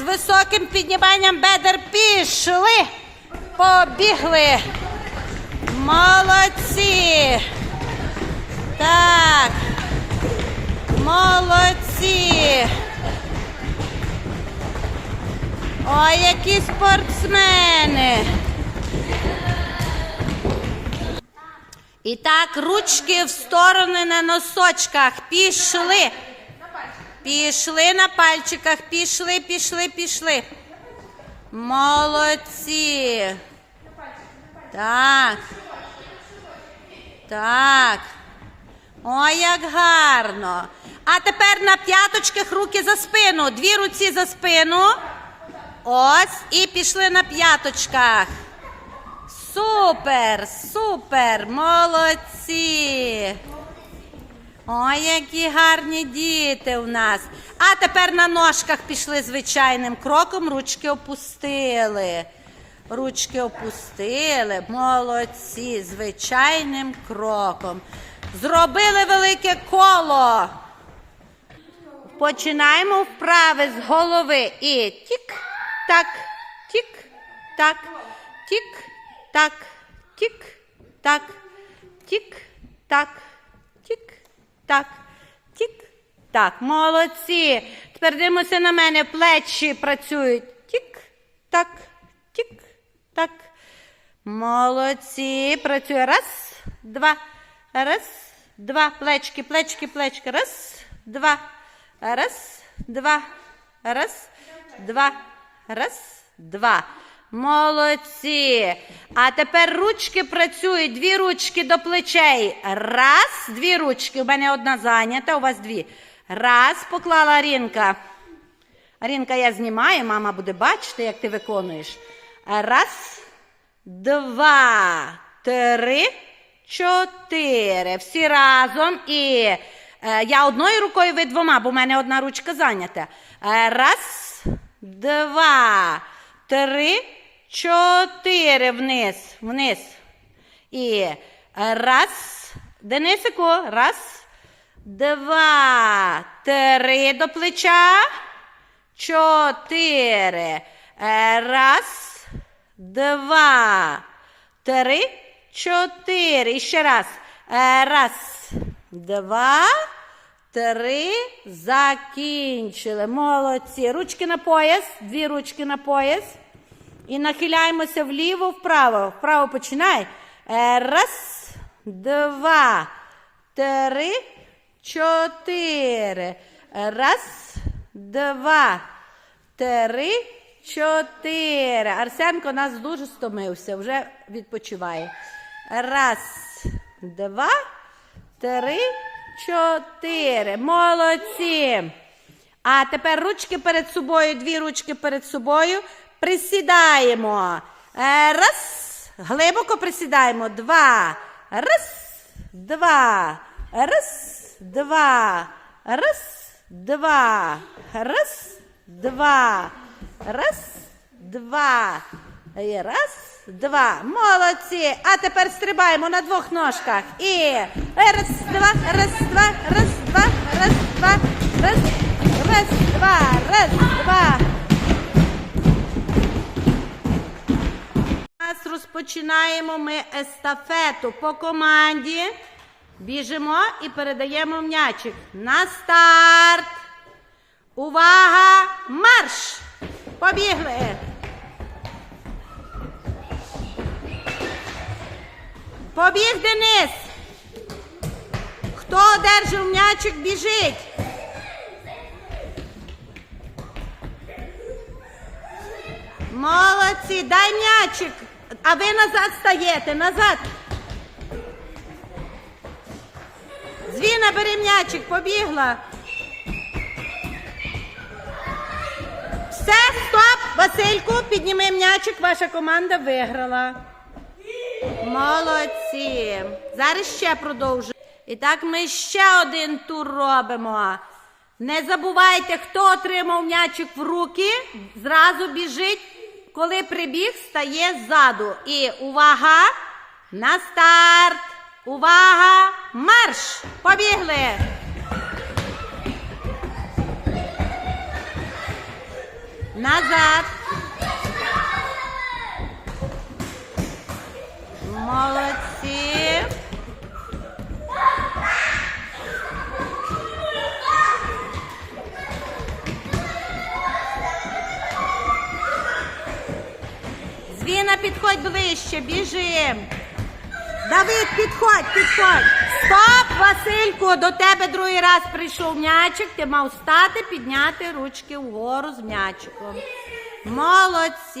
з високим підніманням бедер пішли. Побігли. Молодці. Так. Молодці. Ой, які спортсмени. І так, ручки в сторони на носочках. Пішли. Пішли на пальчиках. Пішли, пішли, пішли. Молодці. Так. Так. Ой, як гарно. А тепер на п'яточках руки за спину. Дві руці за спину. Ось. І пішли на п'яточках. Супер, супер, молодці. Ой, які гарні діти у нас. А тепер на ножках пішли звичайним кроком, ручки опустили. Ручки опустили, молодці, звичайним кроком. Зробили велике коло. Починаємо вправи з голови. І тік-так, тік-так, тік-так, тік-так, тік-так, тік-так, тік-так. Молодці. Тепер дивимося на мене. Плечі працюють. Тік-так, тік-так. Молодці. Працює. Раз, два, раз, два. Плечки, плечки, плечки. Раз, два. Раз, два, раз, два, раз, два. Молодці. А тепер ручки працюють. Дві ручки до плечей. Раз, дві ручки. У мене одна зайнята, у вас дві. Раз, поклала Арінка. Арінка, я знімаю, мама буде бачити, як ти виконуєш. Раз, два, три, чотири. Всі разом. І е, я одною рукою, ви двома, бо в мене одна ручка зайнята. Е, раз, два, три, чотири. Вниз, вниз. І раз, Денисику, раз, два, три до плеча. Чотири. Раз, два, три, чотири. І ще раз. Раз, два, три. Закінчили. Молодці. Ручки на пояс. Дві ручки на пояс. І нахиляємося вліво, вправо. Вправо починай. Е, Раз, два, три, чотири. Раз, два, три, чотири. Арсенко нас дуже стомився, вже відпочиває. Раз, два, три, чотири. Молодці. А тепер ручки перед собою, дві ручки перед собою. Присідаємо. Е, Раз. Глибоко присідаємо. Два. Раз, два. Раз, два. Раз, два. Раз, два. Раз, два. Раз, два. Молодці. А тепер стрибаємо на двох ножках. І раз, два, раз, два, раз, два, раз, два, раз, раз, два, раз, два. Розпочинаємо ми естафету по команді. Біжимо і передаємо м'ячик. На старт. Увага! Марш! Побігли! Побіг Денис! Хто одержав м'ячик, біжить! Молодці, дай м'ячик, а ви назад стаєте, назад. Звіна, бери м'ячик, побігла. Все, стоп, Васильку, підніми м'ячик, ваша команда виграла. Молодці. Зараз ще продовжуємо. І так ми ще один тур робимо. Не забувайте, хто отримав м'ячик в руки, зразу біжить, коли прибіг, стає ззаду. І увага! На старт! Увага! Марш! Побігли! Назад. Молодці. Звіна, підходь ближче, біжим. Давид, підходь, підходь. Стоп, Васильку, до тебе другий раз прийшов м'ячик. Ти мав стати, підняти ручки вгору з м'ячиком. Молодці.